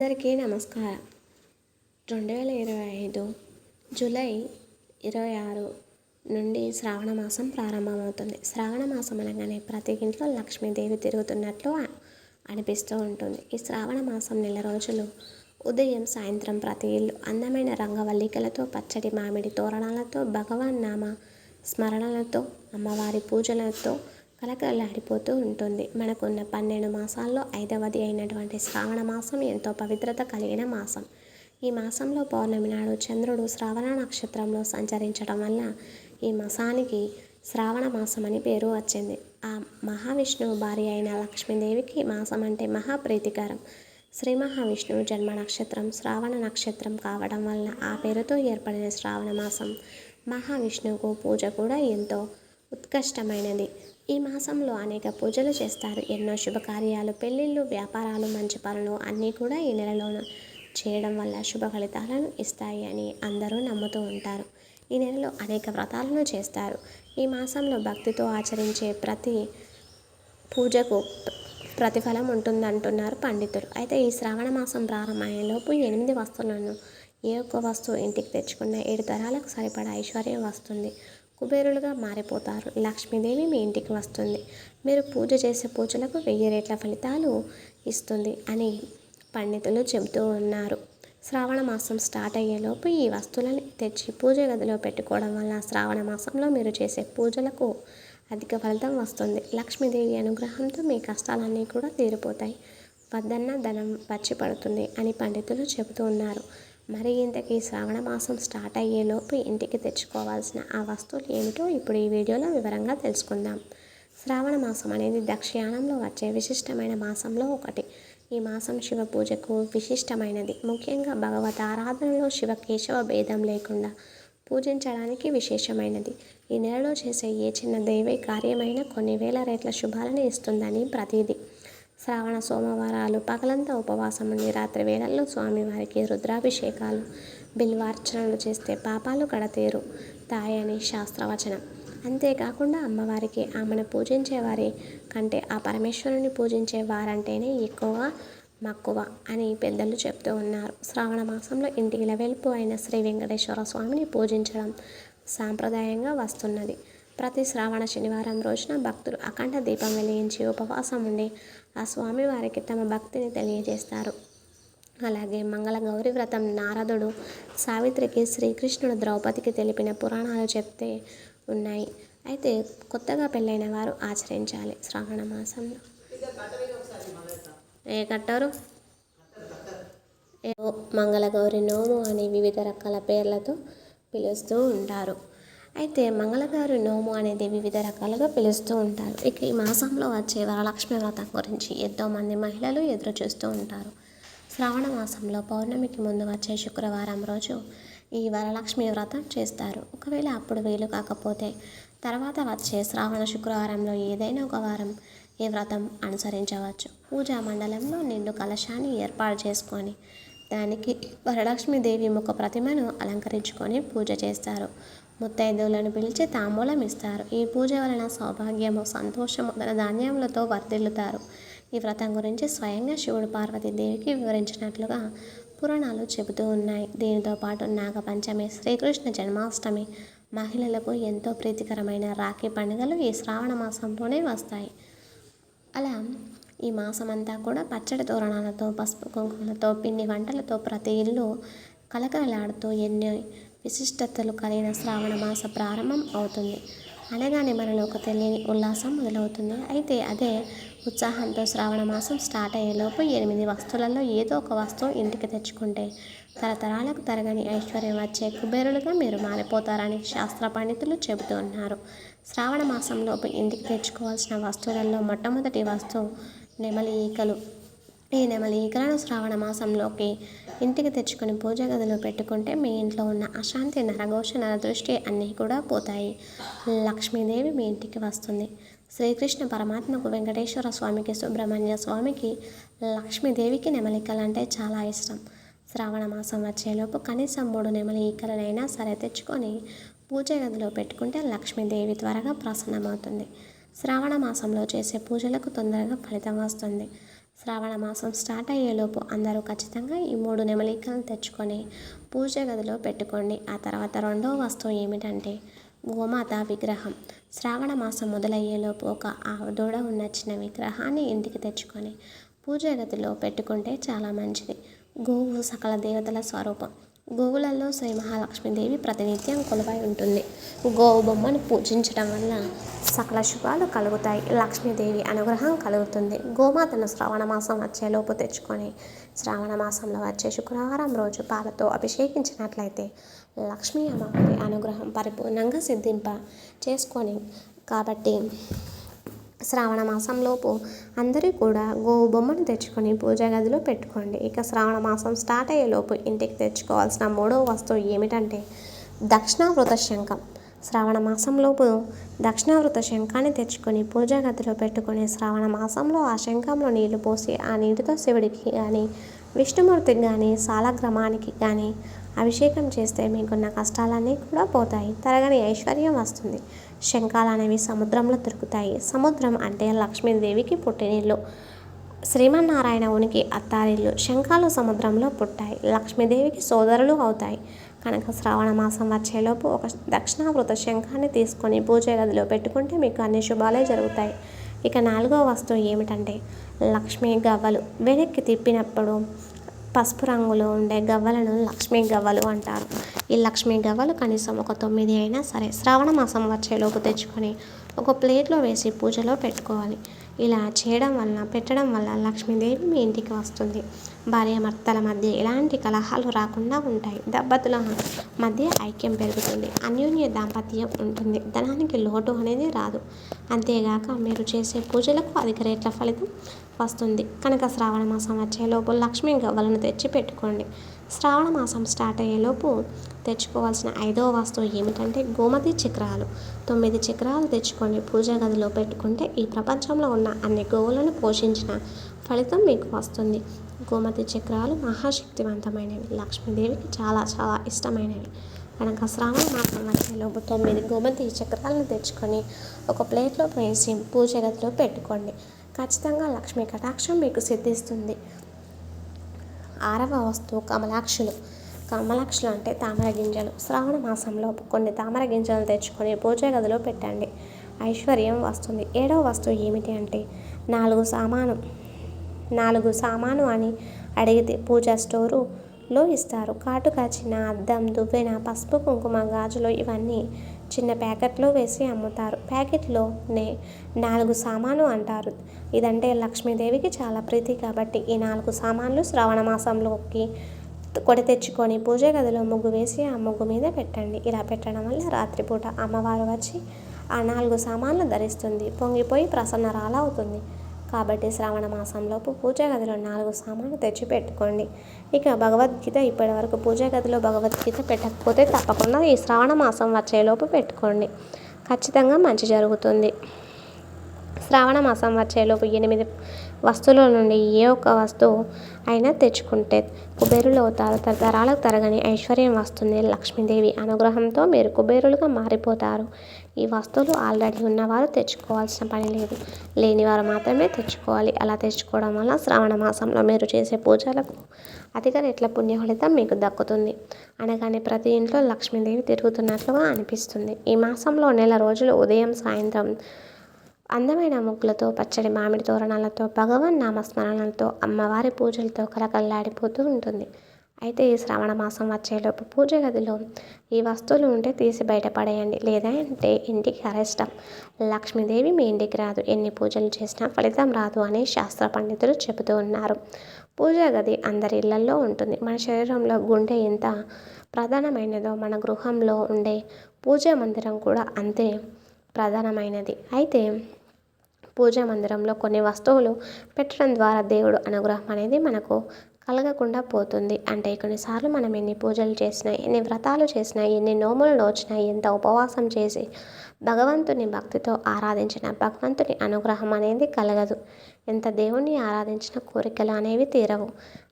అందరికీ నమస్కారం. రెండు వేల ఇరవై ఐదు జూలై ఇరవై ఆరు నుండి శ్రావణ మాసం ప్రారంభమవుతుంది. శ్రావణ మాసం అనగానే ప్రతి ఇంట్లో లక్ష్మీదేవి తిరుగుతున్నట్లు అనిపిస్తూ ఉంటుంది. ఈ శ్రావణ మాసం నెల రోజులు ఉదయం సాయంత్రం ప్రతి ఇల్లు అందమైన రంగవల్లికలతో పచ్చడి మామిడి తోరణాలతో భగవాన్ నామ స్మరణలతో అమ్మవారి పూజలతో కలకలలాడిపోతూ ఉంటుంది. మనకున్న పన్నెండు మాసాల్లో ఐదవది అయినటువంటి శ్రావణ మాసం ఎంతో పవిత్రత కలిగిన మాసం. ఈ మాసంలో పౌర్ణమి నాడు చంద్రుడు శ్రావణ నక్షత్రంలో సంచరించడం వల్ల ఈ మాసానికి శ్రావణ మాసం అని పేరు వచ్చింది. ఆ మహావిష్ణువు భార్య అయిన లక్ష్మీదేవికి మాసం అంటే మహాప్రీతికరం. శ్రీ మహావిష్ణువు జన్మ నక్షత్రం శ్రావణ నక్షత్రం కావడం వల్ల ఆ పేరుతో ఏర్పడిన శ్రావణ మాసం. మహావిష్ణువుకు పూజ కూడా ఎంతో ఉత్కృష్టమైనది. ఈ మాసంలో అనేక పూజలు చేస్తారు. ఎన్నో శుభకార్యాలు పెళ్ళిళ్ళు వ్యాపారాలు మంచి పనులు అన్నీ కూడా ఈ నెలలోనూ చేయడం వల్ల శుభ ఫలితాలను ఇస్తాయి అని అందరూ నమ్ముతూ ఉంటారు. ఈ నెలలో అనేక వ్రతాలను చేస్తారు. ఈ మాసంలో భక్తితో ఆచరించే ప్రతి పూజకు ప్రతిఫలం ఉంటుందంటున్నారు పండితులు. అయితే ఈ శ్రావణ మాసం ప్రారంభమయ్యేలోపు ఎనిమిది వస్తువులను ఏ ఒక్క వస్తువు ఇంటికి తెచ్చుకున్న ఏడు తరాలకు సరిపడా ఐశ్వర్యం వస్తుంది. కుబేరులుగా మారిపోతారు. లక్ష్మీదేవి మీ ఇంటికి వస్తుంది. మీరు పూజ చేసే పూజలకు వెయ్యి రేట్ల ఫలితాలు ఇస్తుంది అని పండితులు చెబుతూ ఉన్నారు. శ్రావణ మాసం స్టార్ట్ అయ్యేలోపు ఈ వస్తువులను తెచ్చి పూజ గదిలో పెట్టుకోవడం వల్ల శ్రావణ మాసంలో మీరు చేసే పూజలకు అధిక ఫలితం వస్తుంది. లక్ష్మీదేవి అనుగ్రహంతో మీ కష్టాలన్నీ కూడా తీరిపోతాయి. వద్దన్న ధనం వచ్చి పడుతుంది అని పండితులు చెబుతూ ఉన్నారు. మరి ఇంతకీ శ్రావణ మాసం స్టార్ట్ అయ్యేలోపు ఇంటికి తెచ్చుకోవాల్సిన ఆ వస్తువులు ఏమిటో ఇప్పుడు ఈ వీడియోలో వివరంగా తెలుసుకుందాం. శ్రావణ మాసం అనేది దక్షిణానంలో వచ్చే విశిష్టమైన మాసంలో ఒకటి. ఈ మాసం శివ పూజకు విశిష్టమైనది. ముఖ్యంగా భగవత్ ఆరాధనలో శివ కేశవ భేదం లేకుండా పూజించడానికి విశేషమైనది. ఈ నెలలో చేసే ఏ చిన్న దైవ కార్యమైన కొన్ని వేల రేట్ల శుభాలను ఇస్తుందని ప్రతీది. శ్రావణ సోమవారాలు పగలంతా ఉపవాసం ఉండి రాత్రి వేళల్లో స్వామివారికి రుద్రాభిషేకాలు బిల్వార్చనలు చేస్తే పాపాలు కడతీరు. తాయని శాస్త్రవచనం. అంతేకాకుండా అమ్మవారికి ఆమెను పూజించేవారి కంటే ఆ పరమేశ్వరుని పూజించే వారంటేనే ఎక్కువగా మక్కువ అని పెద్దలు చెప్తూ ఉన్నారు. శ్రావణ మాసంలో ఇంటికి వెలుపు అయిన శ్రీ వెంకటేశ్వర స్వామిని పూజించడం సాంప్రదాయంగా వస్తున్నది. ప్రతి శ్రావణ శనివారం రోజున భక్తులు అఖండ దీపం వెలిగించి ఉపవాసం ఉండి ఆ స్వామి వారికి తమ భక్తిని తెలియజేస్తారు. అలాగే మంగళ గౌరి వ్రతం నారదుడు సావిత్రికి శ్రీకృష్ణుడు ద్రౌపదికి తెలిపిన పురాణాలు చెప్తే ఉన్నాయి. అయితే కొత్తగా పెళ్ళైన వారు ఆచరించాలి శ్రావణ మాసంలో. ఏ కట్టారు? మంగళగౌరి నోము అని వివిధ రకాల పేర్లతో పిలుస్తూ ఉంటారు. అయితే మంగళవారు నోము అనేది వివిధ రకాలుగా పిలుస్తూ ఉంటారు. ఇక ఈ మాసంలో వచ్చే వరలక్ష్మి వ్రతం గురించి ఎంతోమంది మహిళలు ఎదురు చూస్తూ ఉంటారు. శ్రావణ మాసంలో పౌర్ణమికి ముందు వచ్చే శుక్రవారం రోజు ఈ వరలక్ష్మి వ్రతం చేస్తారు. ఒకవేళ అప్పుడు వీలు కాకపోతే తర్వాత వచ్చే శ్రావణ శుక్రవారంలో ఏదైనా ఒక వారం ఈ వ్రతం అనుసరించవచ్చు. పూజా మండలంలో నిండు కలశాన్ని ఏర్పాటు చేసుకొని దానికి వరలక్ష్మీదేవి ముఖ ప్రతిమను అలంకరించుకొని పూజ చేస్తారు. ముత్తైదువులను పిలిచి తాంబూలం ఇస్తారు. ఈ పూజ వలన సౌభాగ్యము సంతోషము ధన ధాన్యములతో వర్ధిల్లుతారు. ఈ వ్రతం గురించి స్వయంగా శివుడు పార్వతీదేవికి వివరించినట్లుగా పురాణాలు చెబుతూ ఉన్నాయి. దీనితో పాటు నాగపంచమి శ్రీకృష్ణ జన్మాష్టమి మహిళలకు ఎంతో ప్రీతికరమైన రాఖీ పండుగలు ఈ శ్రావణ మాసంలోనే వస్తాయి. అలా ఈ మాసమంతా కూడా పచ్చడి తోరణాలతో పసుపు కుంకుమలతో పిండి వంటలతో ప్రతి ఇల్లు కలకలలాడుతూ ఎన్నో విశిష్టతలు కలిగిన శ్రావణ మాస ప్రారంభం అవుతుంది. అనగానే మనలో ఒక తెలియని ఉల్లాసం మొదలవుతుంది. అయితే అదే ఉత్సాహంతో శ్రావణ మాసం స్టార్ట్ అయ్యేలోపు ఎనిమిది వస్తువులలో ఏదో ఒక వస్తువు ఇంటికి తెచ్చుకుంటే తరతరాలకు తరగని ఐశ్వర్యం వచ్చే కుబేరులుగా మీరు మారిపోతారని శాస్త్ర పండితులు చెబుతూ ఉన్నారు. శ్రావణ మాసంలోపు ఇంటికి తెచ్చుకోవాల్సిన వస్తువులలో మొట్టమొదటి వస్తువు నెమలి ఈకలు ఈ నెమలి ఈకలను శ్రావణ మాసంలోకి ఇంటికి తెచ్చుకొని పూజ గదిలో పెట్టుకుంటే మీ ఇంట్లో ఉన్న అశాంతి నరఘోష నరదృష్టి అన్నీ కూడా పోతాయి. లక్ష్మీదేవి మీ ఇంటికి వస్తుంది. శ్రీకృష్ణ పరమాత్మకు వెంకటేశ్వర స్వామికి సుబ్రహ్మణ్య స్వామికి లక్ష్మీదేవికి నెమలికలు అంటే చాలా ఇష్టం. శ్రావణ మాసం వచ్చేలోపు కనీసం మూడు నెమలి ఈకలనైనా సరే తెచ్చుకొని పూజ గదిలో పెట్టుకుంటే లక్ష్మీదేవి త్వరగా ప్రసన్నమవుతుంది. శ్రావణ మాసంలో చేసే పూజలకు తొందరగా ఫలితం వస్తుంది. శ్రావణ మాసం స్టార్ట్ అయ్యేలోపు అందరూ ఖచ్చితంగా ఈ మూడు నెమలికలను తెచ్చుకొని పూజ గదిలో పెట్టుకోండి. ఆ తర్వాత రెండవ వస్తువు ఏమిటంటే గోమాత విగ్రహం. శ్రావణ మాసం మొదలయ్యేలోపు ఒక దూడ ఉన్న చిన్న విగ్రహాన్ని ఇంటికి తెచ్చుకొని పూజ గదిలో పెట్టుకుంటే చాలా మంచిది. గోవు సకల దేవతల స్వరూపం. గోవులలో శ్రీ మహాలక్ష్మీదేవి ప్రతినిత్యం కొలువై ఉంటుంది. గోవు బొమ్మను పూజించడం వల్ల సకల శుభాలు కలుగుతాయి. లక్ష్మీదేవి అనుగ్రహం కలుగుతుంది. గోమాతను శ్రావణ మాసం వచ్చేలోపు తెచ్చుకొని శ్రావణ మాసంలో వచ్చే శుక్రవారం రోజు పాలతో అభిషేకించినట్లయితే లక్ష్మీ అమ్మవారి అనుగ్రహం పరిపూర్ణంగా సిద్ధింప చేసుకొని కాబట్టి శ్రావణ మాసంలోపు అందరూ కూడా గోవు బొమ్మను తెచ్చుకొని పూజా గదిలో పెట్టుకోండి. ఇక శ్రావణ మాసం స్టార్ట్ అయ్యేలోపు ఇంటికి తెచ్చుకోవాల్సిన మూడవ వస్తువు ఏమిటంటే దక్షిణావృత శంఖం. శ్రావణ మాసంలోపు దక్షిణావృత శంఖాన్ని తెచ్చుకొని పూజా గదిలో పెట్టుకొని శ్రావణ మాసంలో ఆ శంఖంలో నీళ్ళు పోసి ఆ నీటితో శివుడికి కానీ విష్ణుమూర్తికి కానీ సాలగ్రామానికి కానీ అభిషేకం చేస్తే మీకున్న కష్టాలన్నీ కూడా పోతాయి. తరగని ఐశ్వర్యం వస్తుంది. శంఖాలు అనేవి సముద్రంలో దొరుకుతాయి. సముద్రం అంటే లక్ష్మీదేవికి పుట్టినిల్లు. శ్రీమన్నారాయణ ఉనికి అత్తారిల్లు. శంఖాలు సముద్రంలో పుట్టాయి. లక్ష్మీదేవికి సోదరులు అవుతాయి. కనుక శ్రావణ మాసం వచ్చేలోపు ఒక దక్షిణావృత శంఖాన్ని తీసుకొని పూజ గదిలో పెట్టుకుంటే మీకు అన్ని శుభాలే జరుగుతాయి. ఇక నాలుగో వస్తువు ఏమిటంటే లక్ష్మీ గవ్వలు. వెనక్కి తిప్పినప్పుడు పసుపు రంగులో ఉండే గవ్వలను లక్ష్మీ గవ్వలు అంటారు. ఈ లక్ష్మీ గవ్వలు కనీసం ఒక తొమ్మిది అయినా సరే శ్రావణ మాసం వచ్చేలోపు తెచ్చుకొని ఒక ప్లేట్లో వేసి పూజలో పెట్టుకోవాలి. ఇలా చేయడం వల్ల పెట్టడం వల్ల లక్ష్మీదేవి మీ ఇంటికి వస్తుంది. భార్యాభర్తల మధ్య ఎలాంటి కలహాలు రాకుండా ఉంటాయి. దంపతుల మధ్య ఐక్యం పెరుగుతుంది. అన్యోన్య దాంపత్యం ఉంటుంది. ధనానికి లోటు అనేది రాదు. అంతేగాక మీరు చేసే పూజలకు అధిక రేట్ల ఫలితం వస్తుంది. కనుక శ్రావణ మాసం వచ్చేలోపు లక్ష్మీ గవ్వలను తెచ్చి పెట్టుకోండి శ్రావణ మాసం స్టార్ట్ అయ్యేలోపు తెచ్చుకోవాల్సిన ఐదవ వస్తువు ఏమిటంటే గోమతి చక్రాలు. తొమ్మిది చక్రాలు తెచ్చుకొని పూజా గదిలో పెట్టుకుంటే ఈ ప్రపంచంలో ఉన్న అన్ని గోవులను పోషించిన ఫలితం మీకు వస్తుంది. గోమతి చక్రాలు మహాశక్తివంతమైనవి. లక్ష్మీదేవికి చాలా చాలా ఇష్టమైనవి. కనుక శ్రావణ మాసం వచ్చేలోపు తొమ్మిది గోమతి చక్రాలను తెచ్చుకొని ఒక ప్లేట్లో వేసి పూజ గదిలో పెట్టుకోండి. ఖచ్చితంగా లక్ష్మీ కటాక్షం మీకు సిద్ధిస్తుంది. ఆరవ వస్తువు కమలాక్షులు. కమలాక్షులు అంటే తామర గింజలు. శ్రావణ మాసంలో కొన్ని తామర గింజలు తెచ్చుకొని పూజ గదిలో పెట్టండి. ఐశ్వర్యం వస్తుంది. ఏడవ వస్తువు ఏమిటి అంటే నాలుగు సామాను. నాలుగు సామాను అని అడిగితే పూజా స్టోరులో ఇస్తారు. కాటు కాచిన అద్దం దువ్వెన పసుపు కుంకుమ గాజులు ఇవన్నీ చిన్న ప్యాకెట్లో వేసి అమ్ముతారు. ప్యాకెట్లోనే నాలుగు సామాను అంటారు. ఇదంటే లక్ష్మీదేవికి చాలా ప్రీతి కాబట్టి ఈ నాలుగు సామాన్లు శ్రావణ మాసంలోకి కొడి తెచ్చుకొని పూజ గదిలో ముగ్గు వేసి ఆ ముగ్గు మీద పెట్టండి. ఇలా పెట్టడం వల్ల రాత్రిపూట అమ్మవారు వచ్చి ఆ నాలుగు సామాన్లు ధరిస్తుంది. పొంగిపోయి ప్రసన్నరాలు అవుతుంది. కాబట్టి శ్రావణ మాసంలోపు పూజా గదిలో నాలుగు సామాన్లు తెచ్చి పెట్టుకోండి ఇక భగవద్గీత ఇప్పటి వరకు పూజా గదిలో భగవద్గీత పెట్టకపోతే తప్పకుండా ఈ శ్రావణ మాసం వచ్చేలోపు పెట్టుకోండి. ఖచ్చితంగా మంచి జరుగుతుంది. శ్రావణ మాసం వచ్చేలోపు ఎనిమిది వస్తువుల నుండి ఏ ఒక్క వస్తువు అయినా తెచ్చుకుంటే కుబేరులు అవుతారు తరతరాలకు తరగని ఐశ్వర్యం వస్తుంది. లక్ష్మీదేవి అనుగ్రహంతో మీరు కుబేరులుగా మారిపోతారు. ఈ వస్తువులు ఆల్రెడీ ఉన్నవారు తెచ్చుకోవాల్సిన పని లేదు. లేనివారు మాత్రమే తెచ్చుకోవాలి. అలా తెచ్చుకోవడం వల్ల శ్రావణ మాసంలో మీరు చేసే పూజలకు అధిక రెట్ల పుణ్య ఫలితం మీకు దక్కుతుంది. అనగానే ప్రతి ఇంట్లో లక్ష్మీదేవి తిరుగుతున్నట్లుగా అనిపిస్తుంది. ఈ మాసంలో నెల రోజులు ఉదయం సాయంత్రం అందమైన ముగ్గులతో పచ్చడి మామిడి తోరణాలతో భగవన్ నామస్మరణలతో అమ్మవారి పూజలతో కలకల్లాడిపోతూ ఉంటుంది. అయితే ఈ శ్రావణ మాసం వచ్చేలోపు పూజ గదిలో ఈ వస్తువులు ఉంటే తీసి బయటపడేయండి లేదంటే ఇంటికి అరెస్టం. లక్ష్మీదేవి మీ ఇంటికి రాదు. ఎన్ని పూజలు చేసినా ఫలితం రాదు అని శాస్త్ర పండితులు చెబుతూ ఉన్నారు. పూజా గది అందరి ఇళ్ళలో ఉంటుంది. మన శరీరంలో గుండె ఎంత ప్రధానమైనదో మన గృహంలో ఉండే పూజా మందిరం కూడా అంతే ప్రధానమైనది. అయితే పూజా మందిరంలో కొన్ని వస్తువులు పెట్టడం ద్వారా దేవుడు అనుగ్రహం అనేది మనకు కలగకుండా పోతుంది. అంటే కొన్నిసార్లు మనం ఎన్ని పూజలు చేసినా ఎన్ని వ్రతాలు చేసినా ఎన్ని నోములు నోచినా ఎంత ఉపవాసం చేసి భగవంతుని భక్తితో ఆరాధించిన భగవంతుని అనుగ్రహం అనేది కలగదు. ఎంత దేవుణ్ణి ఆరాధించిన కోరికలు అనేవి తీరవు.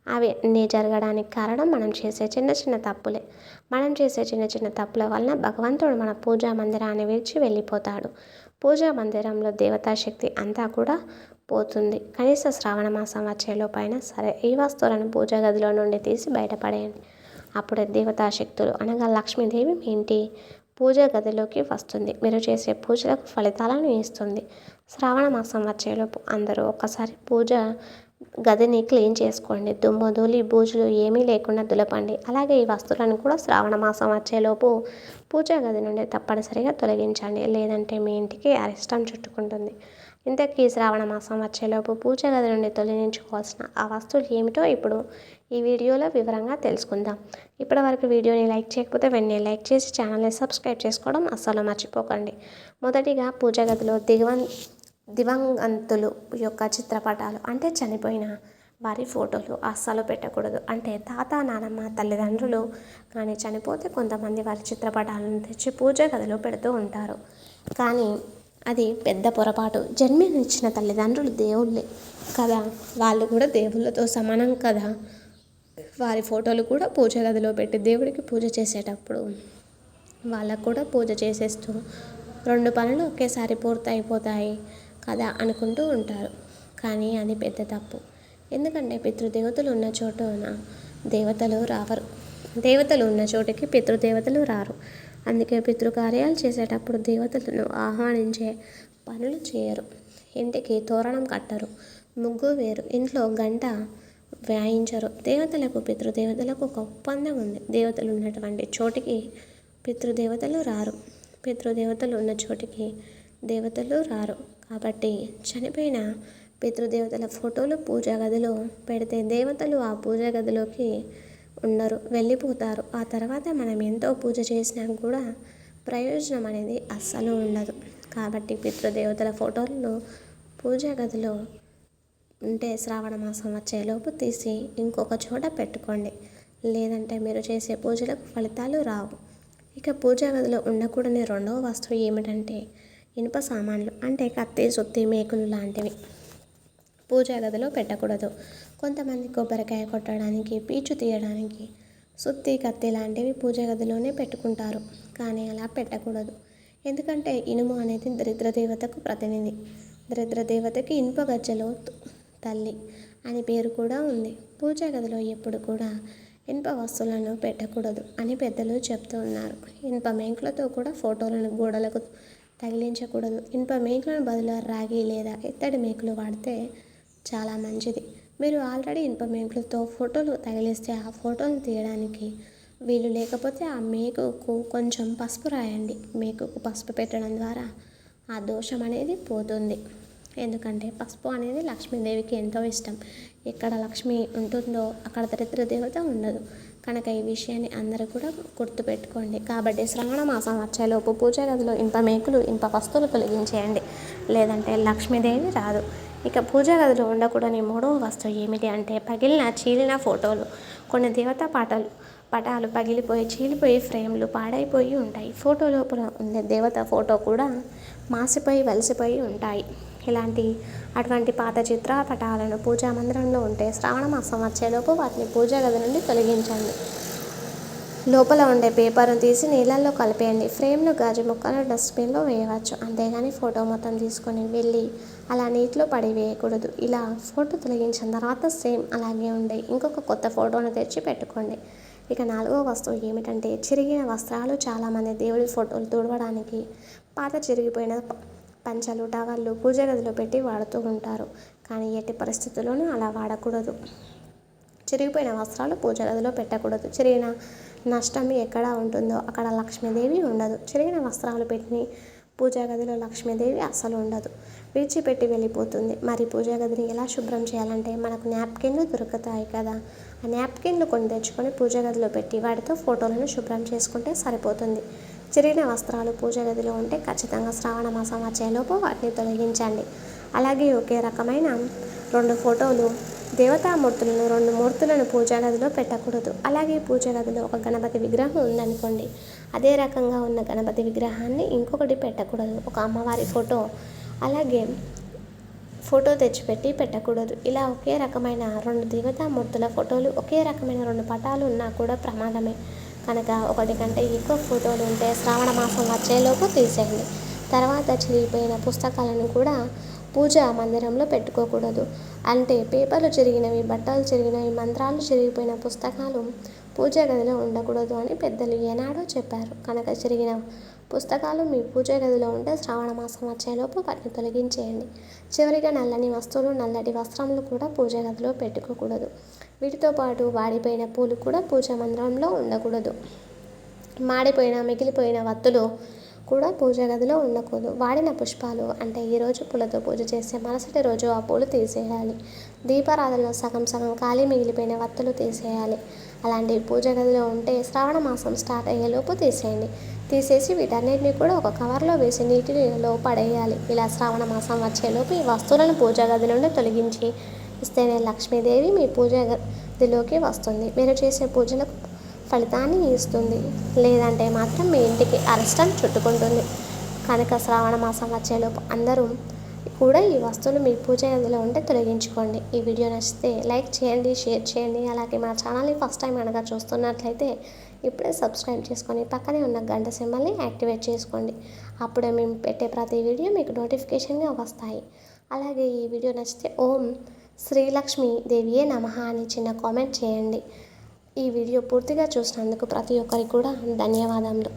అవి అన్నీ జరగడానికి కారణం మనం చేసే చిన్న చిన్న తప్పులే. మనం చేసే చిన్న చిన్న తప్పుల వలన భగవంతుడు మన పూజా మందిరాన్ని విడిచి వెళ్ళిపోతాడు. పూజా మందిరంలో దేవతా శక్తి అంతా కూడా పోతుంది. కనీస శ్రావణ మాసం వచ్చేలోపైన సరే ఈ వస్తువులను పూజా గదిలో నుండి తీసి బయటపడేయండి. అప్పుడే దేవతా శక్తులు అనగా లక్ష్మీదేవి మీ ఇంటి పూజా గదిలోకి వస్తుంది. మీరు చేసే పూజలకు ఫలితాలను ఇస్తుంది. శ్రావణ మాసం వచ్చేలోపు అందరూ ఒక్కసారి పూజ గదిని క్లీన్ చేసుకోండి. దుమ్ము ధూళి బూజులు ఏమీ లేకుండా దులపండి. అలాగే ఈ వస్తువులను కూడా శ్రావణ మాసం వచ్చేలోపు పూజా గది నుండి తప్పనిసరిగా తొలగించండి. లేదంటే మీ ఇంటికి అరిష్టం చుట్టుకుంటుంది. ఇంతకీ శ్రావణ మాసం వచ్చేలోపు పూజ గది నుండి తొలగించుకోవాల్సిన ఆ వస్తువులు ఏమిటో ఇప్పుడు ఈ వీడియోలో వివరంగా తెలుసుకుందాం. ఇప్పటి వరకు వీడియోని లైక్ చేయకపోతే వెంటనే లైక్ చేసి ఛానల్ని సబ్స్క్రైబ్ చేసుకోవడం అస్సలు మర్చిపోకండి. మొదటిగా పూజ గదిలో దిగవం దివంగంతులు యొక్క చిత్రపటాలు అంటే చనిపోయిన వారి ఫోటోలు అస్సలు పెట్టకూడదు. అంటే తాత నానమ్మ తల్లిదండ్రులు కానీ చనిపోతే కొంతమంది వారి చిత్రపటాలను తెచ్చి పూజ గదిలో పెడుతూ ఉంటారు. కానీ అది పెద్ద పొరపాటు. జన్మనిచ్చిన తల్లిదండ్రులు దేవుళ్ళే కదా. వాళ్ళు కూడా దేవుళ్ళతో సమానం కదా. వారి ఫోటోలు కూడా పూజ గదిలో పెట్టి దేవుడికి పూజ చేసేటప్పుడు వాళ్ళకు కూడా పూజ చేసేస్తూ రెండు పనులు ఒకేసారి పూర్తయిపోతాయి కదా అనుకుంటూ ఉంటారు. కానీ అది పెద్ద తప్పు. ఎందుకంటే పితృదేవతలు ఉన్న చోటున దేవతలు రావరు. దేవతలు ఉన్న చోటికి పితృదేవతలు రారు. అందుకే పితృకార్యాలు చేసేటప్పుడు దేవతలను ఆహ్వానించే పనులు చేయరు. ఇంటికి తోరణం కట్టరు. ముగ్గు వేరు. ఇంట్లో గంట వ్యాయించరు. దేవతలకు పితృదేవతలకు ఒక ఒప్పందం ఉంది. దేవతలు ఉన్నటువంటి చోటికి పితృదేవతలు రారు. పితృదేవతలు ఉన్న చోటికి దేవతలు రారు. కాబట్టి చనిపోయిన పితృదేవతల ఫోటోలు పూజా గదిలో పెడితే దేవతలు ఆ పూజా గదిలోకి ఉండరు వెళ్ళిపోతారు. ఆ తర్వాత మనం ఎంతో పూజ చేసినా కూడా ప్రయోజనం అనేది అస్సలు ఉండదు. కాబట్టి పితృదేవతల ఫోటోలను పూజా గదిలో ఉంటే శ్రావణ మాసం వచ్చేలోపు తీసి ఇంకొక చోట పెట్టుకోండి. లేదంటే మీరు చేసే పూజలకు ఫలితాలు రావు. ఇక పూజా గదిలో ఉండకూడని రెండవ వస్తువు ఏమిటంటే ఇనుప సామాన్లు అంటే కత్తి సుత్తి మేకులు లాంటివి. పూజా గదిలో పెట్టకూడదు. కొంతమంది కొబ్బరికాయ కొట్టడానికి పీచు తీయడానికి సుత్తి కత్తి లాంటివి పూజా గదిలోనే పెట్టుకుంటారు. కానీ అలా పెట్టకూడదు. ఎందుకంటే ఇనుము అనేది దరిద్ర దేవతకు ప్రతినిధి. దరిద్ర దేవతకి ఇనుప గజ్జలో తల్లి అని పేరు కూడా ఉంది. పూజా గదిలో ఎప్పుడు కూడా ఇనుప వస్తువులను పెట్టకూడదు అని పెద్దలు చెప్తూ ఉన్నారు. ఇనుప మేకులతో కూడా ఫోటోలను గోడలకు తగిలించకూడదు. ఇనుప మేకులను బదులు రాగి లేదా ఇత్తడి మేకులు వాడితే చాలా మంచిది. మీరు ఆల్రెడీ ఇనుప మేకులతో ఫోటోలు తగిలిస్తే ఆ ఫోటోలు తీయడానికి వీలు లేకపోతే ఆ మేకుకు కొంచెం పసుపు రాయండి. మేకుకు పసుపు పెట్టడం ద్వారా ఆ దోషం అనేది పోతుంది. ఎందుకంటే పసుపు అనేది లక్ష్మీదేవికి ఎంతో ఇష్టం. ఎక్కడ లక్ష్మి ఉంటుందో అక్కడ దరిద్ర దేవత ఉండదు. కనుక ఈ విషయాన్ని అందరూ కూడా గుర్తుపెట్టుకోండి. కాబట్టి శ్రవణ మాసం వచ్చేలోపు పూజా గదిలో ఇంప మేకులు ఇంప వస్తువులు తొలగించేయండి. లేదంటే లక్ష్మీదేవి రాదు. ఇక పూజా గదిలో ఉండకూడని మూడవ వస్తువు ఏమిటి అంటే పగిలిన చీలిన ఫోటోలు. కొన్ని దేవతా పాటలు పటాలు పగిలిపోయి చీలిపోయి ఫ్రేమ్లు పాడైపోయి ఉంటాయి. ఫోటో లోపల ఉండే దేవత ఫోటో కూడా మాసిపోయి వలసిపోయి ఉంటాయి. ఇలాంటి అటువంటి పాత చిత్ర పటాలను పూజా మందిరంలో ఉంటే శ్రావణ మాసం వచ్చేలోపు వాటిని పూజా గది నుండి తొలగించండి. లోపల ఉండే పేపర్ను తీసి నీళ్ళల్లో కలిపేయండి. ఫ్రేమ్ను గాజు ముక్కలు డస్ట్బిన్లో వేయవచ్చు. అంతేగాని ఫోటో మొత్తం తీసుకొని వెళ్ళి అలా నీటిలో పడి వేయకూడదు. ఇలా ఫోటో తొలగించిన తర్వాత సేమ్ అలాగే ఉండే ఇంకొక కొత్త ఫోటోను తెచ్చి పెట్టుకోండి. ఇక నాలుగో వస్తువు ఏమిటంటే చిరిగిన వస్త్రాలు. చాలామంది దేవుడి ఫోటోలు తుడవడానికి పాత చిరిగిపోయిన పంచలు టవర్లు పూజ గదిలో పెట్టి వాడుతూ ఉంటారు. కానీ ఎట్టి పరిస్థితుల్లోనూ అలా వాడకూడదు. చిరిగిపోయిన వస్త్రాలు పూజ గదిలో పెట్టకూడదు. చిరిగిన నష్టం ఎక్కడ ఉంటుందో అక్కడ లక్ష్మీదేవి ఉండదు. చిరిగిన వస్త్రాలు పెట్టి పూజా గదిలో లక్ష్మీదేవి అసలు ఉండదు. విడిచిపెట్టి వెళ్ళిపోతుంది. మరి పూజా గదిని ఎలా శుభ్రం చేయాలంటే మనకు న్యాప్కిన్లు దొరుకుతాయి కదా. ఆ న్యాప్కిన్లు కొన్ని తెచ్చుకొని పూజా గదిలో పెట్టి వాటితో ఫోటోలను శుభ్రం చేసుకుంటే సరిపోతుంది. చిరిగిన వస్త్రాలు పూజా గదిలో ఉంటే ఖచ్చితంగా శ్రావణ మాసం వచ్చేలోపు వాటిని తొలగించండి. అలాగే ఒకే రకమైన రెండు ఫోటోలు దేవతామూర్తులను రెండు మూర్తులను పూజా గదిలో పెట్టకూడదు. అలాగే పూజా గదిలో ఒక గణపతి విగ్రహం ఉందనుకోండి. అదే రకంగా ఉన్న గణపతి విగ్రహాన్ని ఇంకొకటి పెట్టకూడదు. ఒక అమ్మవారి ఫోటో. అలాగే ఫోటో తెచ్చిపెట్టి పెట్టకూడదు. ఇలా ఒకే రకమైన రెండు దేవతామూర్తుల ఫోటోలు ఒకే రకమైన రెండు పటాలు ఉన్నా కూడా ప్రమాదమే. కనుక ఒకటి కంటే ఎక్కువ ఫోటోలు ఉంటే శ్రావణ మాసం వచ్చేలోపు తీసేయండి. తర్వాత చిరిగిపోయిన పుస్తకాలను కూడా పూజ మందిరంలో పెట్టుకోకూడదు. అంటే పేపర్లు చెరిగినవి బట్టలు చెరిగినవి మంత్రాలు చెరిగిపోయిన పుస్తకాలు పూజ గదిలో ఉండకూడదు అని పెద్దలు ఏనాడో చెప్పారు. కనుక చెరిగిన పుస్తకాలు మీ పూజ గదిలో ఉంటే శ్రావణ మాసం వచ్చేలోపు వాటిని తొలగించేయండి. చివరిగా నల్లని వస్తువులు నల్లటి వస్త్రములు కూడా పూజ గదిలో పెట్టుకోకూడదు. వీటితో పాటు వాడిపోయిన పూలు కూడా పూజ మందిరంలో ఉండకూడదు. మాడిపోయిన మిగిలిపోయిన వత్తులు కూడా పూజా గదిలో ఉండకూడదు. వాడిన పుష్పాలు అంటే ఈరోజు పూలతో పూజ చేస్తే మరుసటి రోజు ఆ పూలు తీసేయాలి. దీపారాధనలో సగం సగం ఖాళీ మిగిలిపోయిన వత్తులు తీసేయాలి. అలాంటి పూజ గదిలో ఉంటే శ్రావణ మాసం స్టార్ట్ అయ్యేలోపు తీసేయండి. తీసేసి వీటన్నిటిని కూడా ఒక కవర్లో వేసి నీటిలో పడేయాలి. ఇలా శ్రావణ మాసం వచ్చేలోపు ఈ వస్తువులను పూజా గది నుండి తొలగించి ఇస్తేనే లక్ష్మీదేవి మీ పూజా గదిలోకి వస్తుంది. మీరు చేసే పూజలకు ఫలితాన్ని ఇస్తుంది. లేదంటే మాత్రం మీ ఇంటికి అరిష్టం చుట్టుకుంటుంది. కనుక శ్రావణ మాసం వచ్చేలోపు అందరూ కూడా ఈ వస్తువులు మీ పూజ గదిలో ఉంటే తొలగించుకోండి. ఈ వీడియో నచ్చితే లైక్ చేయండి షేర్ చేయండి. అలాగే మా ఛానల్ని ఫస్ట్ టైం అనగా చూస్తున్నట్లయితే ఇప్పుడే సబ్స్క్రైబ్ చేసుకొని పక్కనే ఉన్న గంట సింబల్ని యాక్టివేట్ చేసుకోండి. అప్పుడే మేము పెట్టే ప్రతి వీడియో మీకు నోటిఫికేషన్గా వస్తాయి. అలాగే ఈ వీడియో నచ్చితే ఓం శ్రీలక్ష్మి దేవియే నమ అని చిన్న కామెంట్ చేయండి. ఈ వీడియో పూర్తిగా చూసినందుకు ప్రతి ఒక్కరికి కూడా ధన్యవాదములు.